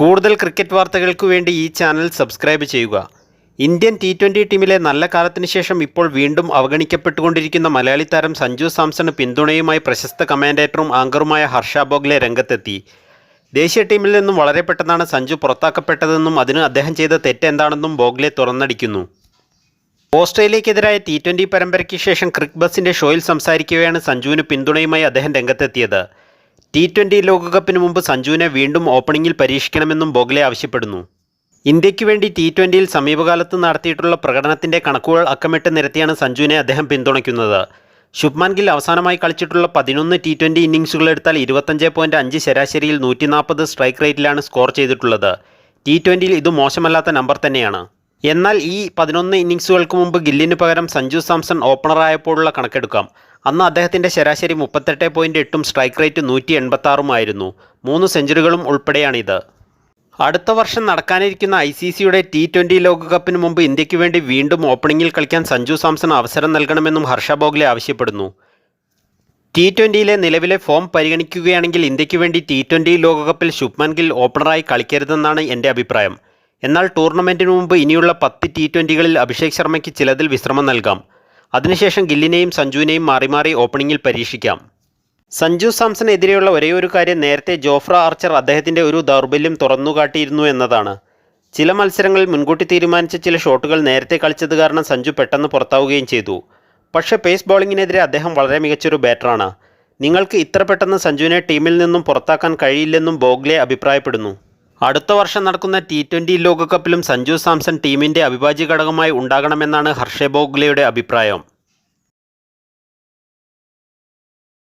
കൂടുതൽ ക്രിക്കറ്റ് വാർത്തകൾക്ക് വേണ്ടി ഈ ചാനൽ സബ്സ്ക്രൈബ് ചെയ്യുക. ഇന്ത്യൻ ടി ട്വന്റി ടീമിലെ നല്ല കാലത്തിന് ശേഷം ഇപ്പോൾ വീണ്ടും അവഗണിക്കപ്പെട്ടുകൊണ്ടിരിക്കുന്ന മലയാളി താരം സഞ്ജു സാംസണ് പിന്തുണയുമായി പ്രശസ്ത കമാൻഡേറ്ററും ആങ്കറുമായ ഹർഷ ബോഗ്ലെ രംഗത്തെത്തി. ദേശീയ ടീമിൽ നിന്നും വളരെ പെട്ടെന്നാണ് സഞ്ജു പുറത്താക്കപ്പെട്ടതെന്നും അതിന് അദ്ദേഹം ചെയ്ത തെറ്റെന്താണെന്നും ബോഗ്ലെ തുറന്നടിക്കുന്നു. ഓസ്ട്രേലിയക്കെതിരായ ടി ട്വന്റി പരമ്പരയ്ക്ക് ശേഷം ക്രിക്ക് ബസിന്റെ ഷോയിൽ സംസാരിക്കവെയാണ് സഞ്ജുവിന് പിന്തുണയുമായി അദ്ദേഹം രംഗത്തെത്തിയത്. ടി ട്വന്റി ലോകകപ്പിന് മുമ്പ് സഞ്ജുവിനെ വീണ്ടും ഓപ്പണിംഗിൽ പരീക്ഷിക്കണമെന്നും ബോഗ്ലെ ആവശ്യപ്പെടുന്നു. ഇന്ത്യയ്ക്ക് വേണ്ടി ടി ട്വന്റിയിൽ സമീപകാലത്ത് നടത്തിയിട്ടുള്ള പ്രകടനത്തിന്റെ കണക്കുകൾ അക്കമിട്ട് നിരത്തിയാണ് സഞ്ജുവിനെ അദ്ദേഹം പിന്തുണയ്ക്കുന്നത്. ശുഭ്മാൻ ഗിൽ അവസാനമായി കളിച്ചിട്ടുള്ള പതിനൊന്ന് ടി ട്വന്റി ഇന്നിംഗ്സുകൾ എടുത്താൽ ഇരുപത്തഞ്ച് പോയിന്റ് അഞ്ച് ശരാശരിയിൽ നൂറ്റി നാൽപ്പത് സ്ട്രൈക്ക് റേറ്റിലാണ് സ്കോർ ചെയ്തിട്ടുള്ളത്. ടി ട്വന്റിയിൽ ഇത് മോശമല്ലാത്ത നമ്പർ തന്നെയാണ്. എന്നാൽ ഈ പതിനൊന്ന് ഇന്നിങ്സുകൾക്ക് മുമ്പ് ഗില്ലിന് പകരം സഞ്ജു സാംസൺ ഓപ്പണറായപ്പോഴുള്ള കണക്കെടുക്കാം. അന്ന് അദ്ദേഹത്തിന്റെ ശരാശരി മുപ്പത്തെട്ട് പോയിന്റ് എട്ടും സ്ട്രൈക്ക് റേറ്റ് നൂറ്റി എൺപത്താറുമായിരുന്നു മൂന്ന് സെഞ്ചുറികളും ഉൾപ്പെടെയാണിത്. അടുത്ത വർഷം നടക്കാനിരിക്കുന്ന ഐ സി സിയുടെ ടി ട്വന്റി ലോകകപ്പിന് മുമ്പ് ഇന്ത്യയ്ക്ക് വേണ്ടി വീണ്ടും ഓപ്പണിംഗിൽ കളിക്കാൻ സഞ്ജു സാംസൺ അവസരം നൽകണമെന്നും ഹർഷ ബോഗ്ലെ ആവശ്യപ്പെടുന്നു. ടി ട്വന്റിയിലെ നിലവിലെ ഫോം പരിഗണിക്കുകയാണെങ്കിൽ ഇന്ത്യയ്ക്ക് വേണ്ടി ടി ട്വന്റി ലോകകപ്പിൽ ശുഭ്മൻ ഗിൽ ഓപ്പണറായി കളിക്കരുതെന്നാണ് എന്റെ അഭിപ്രായം. എന്നാൽ ടൂർണമെന്റിന് മുമ്പ് ഇനിയുള്ള പത്ത് ടി ട്വന്റികളിൽ അഭിഷേക് ശർമ്മയ്ക്ക് ചിലതിൽ വിശ്രമം നൽകാം. അതിനുശേഷം ഗില്ലിനെയും സഞ്ജുവിനെയും മാറി മാറി ഓപ്പണിംഗിൽ പരീക്ഷിക്കാം. സഞ്ജു സാംസണെതിരെയുള്ള ഒരേയൊരു കാര്യം നേരത്തെ ജോഫ്ര ആർച്ചർ അദ്ദേഹത്തിന്റെ ഒരു ദൗർബല്യം തുറന്നുകാട്ടിയിരുന്നു എന്നതാണ്. ചില മത്സരങ്ങളിൽ മുൻകൂട്ടി തീരുമാനിച്ച ചില ഷോട്ടുകൾ നേരത്തെ കളിച്ചത് കാരണം സഞ്ജു പെട്ടെന്ന് പുറത്താവുകയും ചെയ്തു. പക്ഷേ പേസ് ബോളിങ്ങിനെതിരെ അദ്ദേഹം വളരെ മികച്ചൊരു ബാറ്ററാണ്. നിങ്ങൾക്ക് ഇത്ര പെട്ടെന്ന് സഞ്ജുവിനെ ടീമിൽ നിന്നും പുറത്താക്കാൻ കഴിയില്ലെന്നും ബോഗ്ലെ അഭിപ്രായപ്പെടുന്നു. അടുത്ത വർഷം നടക്കുന്ന ടി ട്വന്റി ലോകകപ്പിലും സഞ്ജു സാംസൺ ടീമിന്റെ അവിഭാജ്യ ഘടകമായി ഉണ്ടാകണമെന്നാണ് ഹർഷെ ബോഗ്ലെയുടെ അഭിപ്രായം.